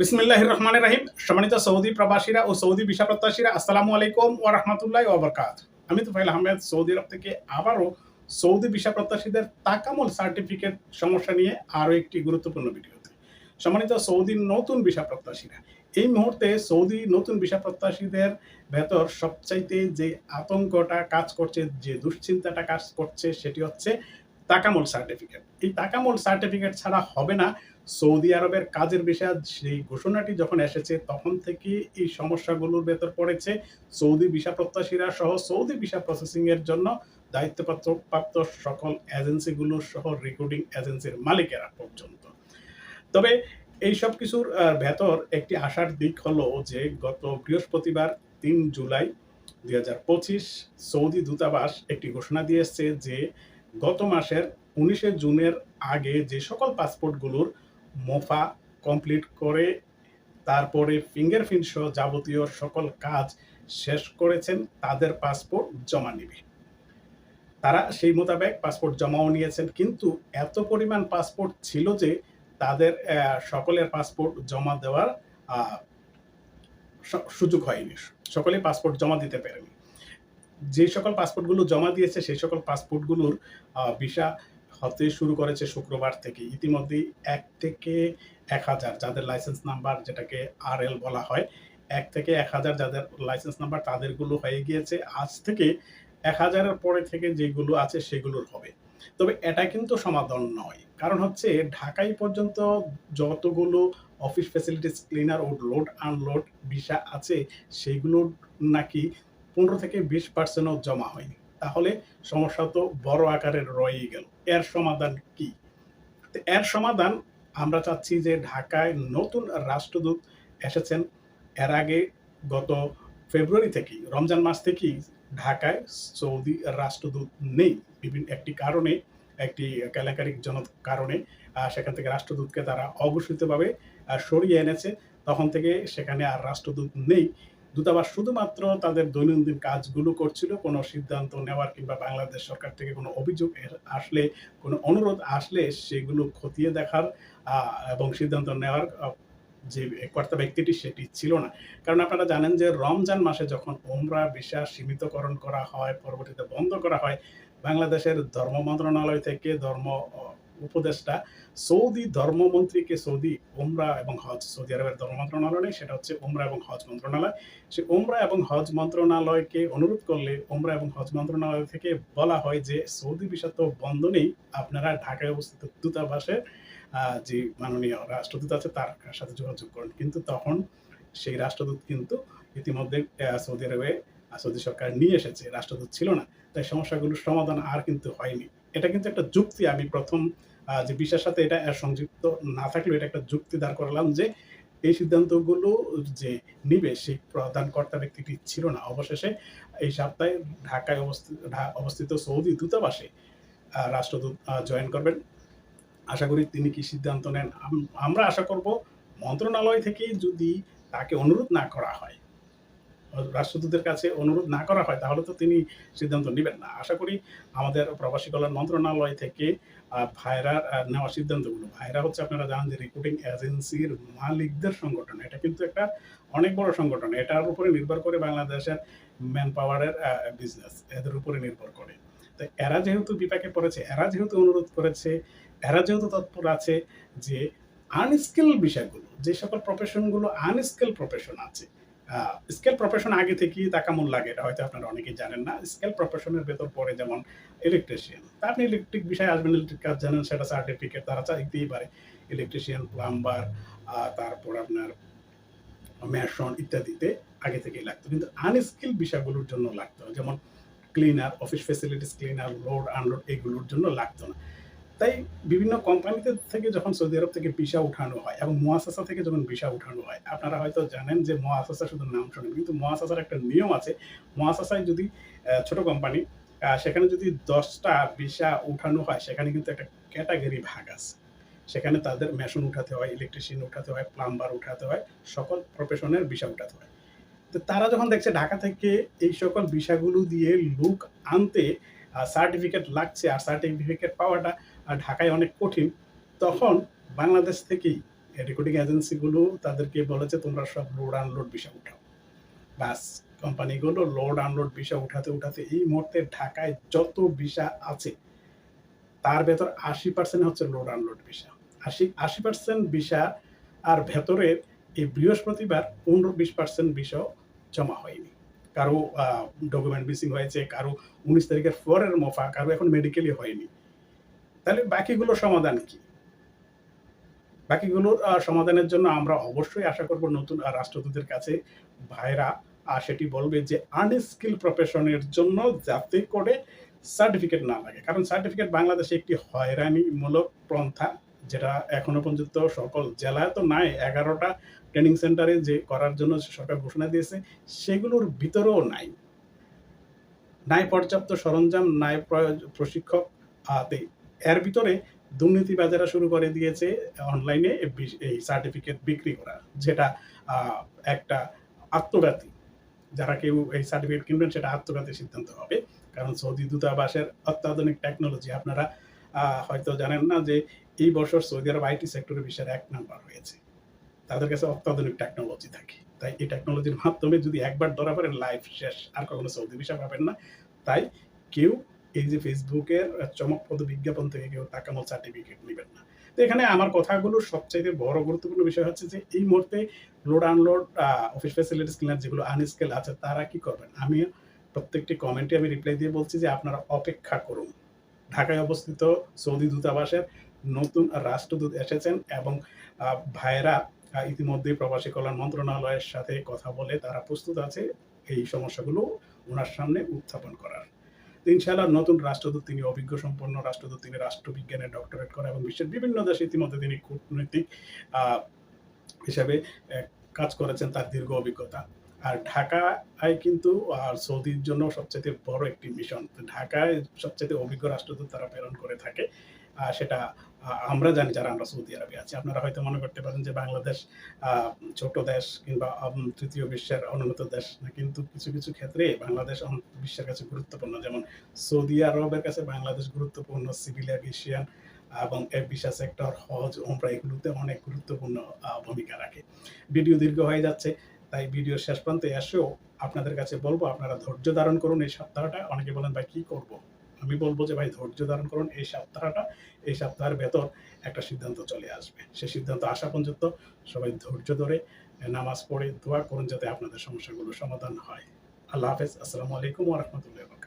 বিসমিল্লাহ রহমান রাহিম সম্মানিত সৌদি প্রবাসীরা ও সৌদি ভিসা প্রত্যাশীরা, আসসালামু আলাইকুম ও রহমতুল্লাহ ওবরকাত আমি তো ফাইল আহমেদ সৌদি আরব থেকে আবারও সৌদি ভিসা প্রত্যাশীদের তাকামল সার্টিফিকেট সমস্যা নিয়ে আরও একটি গুরুত্বপূর্ণ ভিডিওতে। সম্মানিত সৌদির নতুন ভিসা প্রত্যাশীরা, এই মুহূর্তে সৌদি নতুন ভিসা প্রত্যাশীদের ভেতর সবচাইতে যে আতঙ্কটা কাজ করছে, যে দুশ্চিন্তাটা কাজ করছে, সেটি হচ্ছে তাকামল সার্টিফিকেট। এই তাকামল সার্টিফিকেট ছাড়া হবে না সৌদি আরবের কাজের বিষয়ে সেই ঘোষণাটি যখন এসেছে, তখন থেকে এই সমস্যাগুলোর ভেতর পড়েছে সৌদি ভিসা প্রত্যাশীরা সহ সৌদি ভিসা প্রসেসিং এর জন্য দায়িত্বপ্রাপ্ত সকল এজেন্সিগুলো সহ রেকর্ডিং এজেন্সির মালিকেরা পর্যন্ত। তবে এই সব কিছুর ভেতর একটি আশার দিক হলো যে গত বৃহস্পতিবার তিন জুলাই দুই হাজার পঁচিশ সৌদি দূতাবাস একটি ঘোষণা দিয়েছে যে গত মাসের উনিশে জুনের আগে যে সকল পাসপোর্টগুলোর মোফা কমপ্লিট করে তারপরে ফিঙ্গারপ্রিন্ট সহ যাবতীয় সকল কাজ শেষ করেছেন, তাদের পাসপোর্ট জমা নেবে। তারা সেই মোতাবেক পাসপোর্ট জমাও নিয়েছেন, কিন্তু এত পরিমাণ পাসপোর্ট ছিল যে তাদের সকলের পাসপোর্ট জমা দেওয়ার সুযোগ হয়নি। সকলে পাসপোর্ট জমা দিতে পারেনি। যে সকল পাসপোর্টগুলো জমা দিয়েছে, সেই সকল পাসপোর্টগুলোর ভিসা হতে শুরু করেছে শুক্রবার থেকে। ইতিমধ্যেই এক থেকে এক হাজার যাদের লাইসেন্স নাম্বার যেটাকে আর এল বলা হয়, এক থেকে এক হাজার যাদের লাইসেন্স নাম্বার তাদেরগুলো হয়ে গিয়েছে। আজ থেকে এক হাজারের পরে থেকে যেগুলো আছে সেগুলোর হবে। তবে এটা কিন্তু সমাধান নয়। কারণ হচ্ছে ঢাকাই পর্যন্ত যতগুলো অফিস ফ্যাসিলিটিস ক্লিনার ও লোড আনলোড ভিসা আছে সেইগুলোর নাকি পনেরো থেকে বিশ পার্সেন্টও জমা হয়নি। তাহলে সমস্যা তো বড় আকারের রয়েই গেল। এর সমাধান কি? এর সমাধান আমরা চাচ্ছি যে ঢাকায় নতুন রাষ্ট্রদূত এসেছেন। এর আগে গত ফেব্রুয়ারি থেকেই, রমজান মাস থেকেই ঢাকায় সৌদি রাষ্ট্রদূত নেই। বিভিন্ন একটি কারণে, একটি কেলেঙ্কারিক জনক কারণে সেখান থেকে রাষ্ট্রদূতকে তারা অঘোষিতভাবে সরিয়ে এনেছে। তখন থেকে সেখানে আর রাষ্ট্রদূত নেই। দূতাবাস শুধুমাত্র তাদের দৈনন্দিন কাজগুলো করছিল, কোনো সিদ্ধান্ত নেওয়ার কিংবা বাংলাদেশ সরকার থেকে কোনো অভিযোগ আসলে, কোনো অনুরোধ আসলে সেগুলো খতিয়ে দেখার এবং সিদ্ধান্ত নেওয়ার যে কর্তা ব্যক্তিটি সেটি ছিল না। কারণ আপনারা জানেন যে রমজান মাসে যখন ওমরা ভিসা সীমিতকরণ করা হয়, পরবর্তীতে বন্ধ করা হয়, বাংলাদেশের ধর্ম মন্ত্রণালয় থেকে ধর্ম উপদেষ্টা, সৌদি ধর্মমন্ত্রীকে সৌদি ওমরা এবং হজ, সৌদি আরবের ধর্ম মন্ত্রণালয় নেই, সেটা হচ্ছে ওমরা এবং হজ মন্ত্রণালয়। সে ওমরা এবং হজ মন্ত্রণালয়কে অনুরোধ করলে ওমরা এবং হজ মন্ত্রণালয় থেকে বলা হয় যে, সৌদি ভিসা তো বন্ধ নেই আপনারা ঢাকায় অবস্থিত দূতাবাসের যে মাননীয় রাষ্ট্রদূত আছে, তার সাথে যোগাযোগ করেন। কিন্তু তখন সেই রাষ্ট্রদূত কিন্তু ইতিমধ্যে সৌদি আরবে সৌদি সরকার নিয়ে এসেছে, রাষ্ট্রদূত ছিল না। তাই সমস্যাগুলোর সমাধান আর কিন্তু হয়নি। এটা কিন্তু একটা যুক্তি আমি প্রথম যে বিষয়ের সাথে এটা সংযুক্ত না থাকলেও এটা একটা যুক্তি দাঁড় করালাম যে এই সিদ্ধান্তগুলো যে নিবে সেই প্রধান কর্তা ব্যক্তিটি ছিল না। অবশেষে এই সপ্তাহে ঢাকায় অবস্থিত অবস্থিত সৌদি দূতাবাসে রাষ্ট্রদূত জয়েন করবেন। আশা করি তিনি কি সিদ্ধান্ত নেন আমরা আশা করব মন্ত্রণালয় থেকে যদি তাকে অনুরোধ না করা হয় রাষ্ট্রদূতের কাছে অনুরোধ না করা হয়, তাহলে তো তিনি সিদ্ধান্ত নেবেন না। আশা করি আমাদের প্রবাসী কল্যাণ মন্ত্রণালয় থেকে ভাইরার নেওয়া সিদ্ধান্তগুলো। ভাইরা হচ্ছে আপনারা জানেন যে রিক্রুটিং এজেন্সির মালিকদের সংগঠন। এটা কিন্তু একটা অনেক বড় সংগঠন। এটার উপরে নির্ভর করে বাংলাদেশের ম্যান পাওয়ারের বিজনেস এদের উপরে নির্ভর করে। তো এরা যেহেতু বিপাকে পড়েছে, এরা যেহেতু অনুরোধ করেছে, এরা যেহেতু তৎপর আছে যে আনস্কিল বিষয়গুলো, যে সকল প্রফেশনগুলো আনস্কিল প্রফেশন আছে স্কেল প্রফেশন আগে থেকেই তাকামূল লাগে এটা হয়তো আপনারা অনেকেই জানেন না। স্কেল প্রফেশনের ভেতর পড়ে যেমন ইলেকট্রিশিয়ান আপনি ইলেকট্রিক বিষয়ে আসবেন ইলেকট্রিক কাজ জানেন, সেটা সার্টিফিকেট তারা চাইতেই পারে। ইলেকট্রিশিয়ান প্লাম্বার তারপর আপনার ম্যাশন ইত্যাদিতে আগে থেকেই লাগতো। কিন্তু আনস্কিল বিষয়গুলোর জন্য লাগতো যেমন cleaner office facilities cleaner load unload এগুলোর জন্য লাগতো না। তাই বিভিন্ন কোম্পানিতে থেকে যখন সৌদি আরব থেকে ভিসা উঠানো হয় এবং মোয়াসাসা থেকে যখন ভিসা উঠানো হয়, আপনারা হয়তো জানেন যে মোয়াসাসা শুধু নাম শোনেন, কিন্তু মোয়াসাসার একটা নিয়ম আছে। মোয়াসাসায় যদি ছোট কোম্পানি সেখানে যদি দশটা ভিসা উঠানো হয়, সেখানে কিন্তু একটা ক্যাটাগরি ভাগ আছে। সেখানে তাদের মেশিন উঠাতে হয়, ইলেকট্রিশিয়ান উঠাতে হয়, প্লাম্বার উঠাতে হয়, সকল প্রফেশনের ভিসা উঠাতে হয়। তো তারা যখন দেখছে ঢাকা থেকে এই সকল ভিসাগুলো দিয়ে লুক আনতে সার্টিফিকেট লাগছে, আর সার্টিফিকেট পাওয়াটা আহ, ঢাকায় অনেক কঠিন তখন বাংলাদেশ থেকেই রেকর্ডিং এজেন্সিগুলো তাদেরকে বলেছে তোমরা সব লোড আনলোড বিষয় উঠাও। বাস কোম্পানিগুলো লোড আনলোড বিষয় উঠাতে উঠাতে এই মুহূর্তে ঢাকায় যত ভিসা আছে তার ভেতর আশি পার্সেন্ট হচ্ছে লোড আনলোড ভিসা আশি আশি পার্সেন্ট ভিসা আর ভেতরের এই বৃহস্পতিবার পনেরো বিশ পার্সেন্ট ভিসা জমা হয়নি। কারও ডকুমেন্ট মিসিং হয়েছে কারও উনিশ তারিখের পরের মোফা কারও এখন মেডিকেলই হয়নি। তাহলে বাকিগুলোর সমাধান কি? বাকিগুলোর সমাধানের জন্য আমরা অবশ্যই আশা করব নতুন রাষ্ট্রদূতের কাছে ভাইরা আর সেটি বলবে যে আনস্কিল প্রফেশনের জন্য যাতে করে সার্টিফিকেট না লাগে। কারণ সার্টিফিকেট বাংলাদেশে একটি হয়রানিমূলক পন্থা, যেটা এখনও পর্যন্ত সকল জেলায় তো নাই, এগারোটা ট্রেনিং সেন্টারে যে করার জন্য সরকার ঘোষণা দিয়েছে, সেগুলোর ভিতরেও নাই। নাই পর্যাপ্ত সরঞ্জাম, নাই প্রশিক্ষক এর ভিতরে দুর্নীতিবাজেরা শুরু করে দিয়েছে অনলাইনে এই সার্টিফিকেট বিক্রি করা, যেটা একটা আত্মঘাতী। যারা কেউ এই সার্টিফিকেট কিনবেন, সেটা আত্মঘাতী সিদ্ধান্ত হবে। কারণ সৌদি দূতাবাসের অত্যাধুনিক টেকনোলজি আপনারা হয়তো জানেন না যে এই বছর সৌদি আরব আইটি সেক্টরে বিশ্বের এক নাম্বার হয়েছে তাদের কাছে অত্যাধুনিক টেকনোলজি থাকে। তাই এই টেকনোলজির মাধ্যমে যদি একবার ধরা পড়েন লাইফ শেষ। আর কখনো সৌদি ভিসা পাবেন না। তাই কেউ এই যে ফেসবুকের চমকপ্রদ বিজ্ঞাপন থেকে কেউ তাকামল সার্টিফিকেট নেবেন না। তো এখানে আমার কথাগুলো সবচাইতে বড় গুরুত্বপূর্ণ বিষয় হচ্ছে যে এই মুহূর্তে load unload office facilities cleaner যেগুলো আনস্কেল আছে তারা কি করবেন? আমি প্রত্যেকটি কমেন্টে আমি রিপ্লাই দিয়ে বলছি যে আপনারা অপেক্ষা করুন। ঢাকায় অবস্থিত সৌদি দূতাবাসের নতুন রাষ্ট্রদূত এসেছেন এবং আহ, ইতিমধ্যেই প্রবাসী কল্যাণ মন্ত্রণালয়ের সাথে কথা বলে তারা প্রস্তুত আছে এই সমস্যাগুলো ওনার সামনে উত্থাপন করার। তো ইনশাআল্লাহ নতুন রাষ্ট্রদূত তিনি অভিজ্ঞ সম্পন্ন রাষ্ট্রদূত, তিনি রাষ্ট্রবিজ্ঞানে ডক্টরেট করা এবং বিশ্বের বিভিন্ন দেশে ইতিমধ্যে তিনি কূটনৈতিক হিসাবে কাজ করেছেন তার দীর্ঘ অভিজ্ঞতা। আর ঢাকায় কিন্তু আর সৌদির জন্য সবচেয়ে বড় একটি মিশন ঢাকায় সবচেয়ে অভিজ্ঞ রাষ্ট্রদূত তারা প্রেরণ করে থাকে। আহ, সেটা আমরা জানি যারা আমরা সৌদি আরবে আছি। আপনারা হয়তো মনে করতে পারেন যে বাংলাদেশ ছোট দেশ কিংবা তৃতীয় বিশ্বের অনুন্নত দেশ না কিন্তু কিছু কিছু ক্ষেত্রে বাংলাদেশ বিশ্বের কাছে গুরুত্বপূর্ণ। যেমন সৌদি আরবের কাছে বাংলাদেশ গুরুত্বপূর্ণ সিভিল এভিয়েশন এবং ভিসা সেক্টর হজ ওমরা এগুলোতে অনেক গুরুত্বপূর্ণ ভূমিকা রাখে। ভিডিও দীর্ঘ হয়ে যাচ্ছে। তাই ভিডিও শেষ প্রান্তে এসেও আপনাদের কাছে বলব, আপনারা ধৈর্য ধারণ করুন এই সপ্তাহটা। অনেকে বলেন, ভাই, কী করব? আমি বলব যে, ভাই, ধৈর্য ধারণ করুন এই সপ্তাহটা, এই সপ্তাহের ভেতর একটা সিদ্ধান্ত চলে আসবে। সে সিদ্ধান্ত আসা পর্যন্ত সবাই ধৈর্য ধরে নামাজ পড়ে দোয়া করুন যাতে আপনাদের সমস্যাগুলো সমাধান হয়। আল্লাহ হাফেজ। আসসালামু আলাইকুম ওয়া রাহমাতুল্লাহি ওয়া বারাকাতুহু।